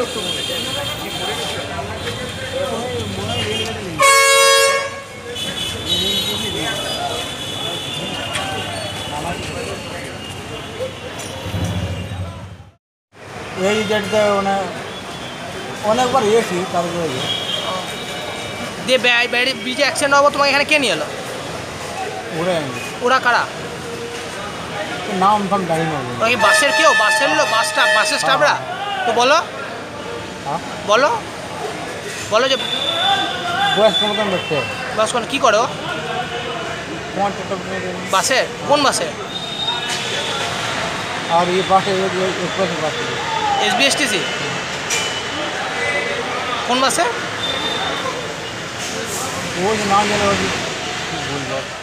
Gracias. এই ডেটতে মানে অনেকবার এসি তারপরে ইয়ে। দিয়ে ব্যারি ব্রিজে অ্যাক্সিডেন্ট হব তোমাকে এখানে কে নিয়ে এলো আনি ওরা কারা নাম ফাম জানি না ওরা কি বাসের কেউ বাসের লোক বাস স্টাফ বাসের স্টাফরা তো বলো হ্যাঁ বলো বলো যে বয়স্ক মতন দেখতে বাস কোন কী করো বাসের কোন বাসে আর এই পাশে পাশে পাশে S B S T C কোন বাসে ওই নাম জানে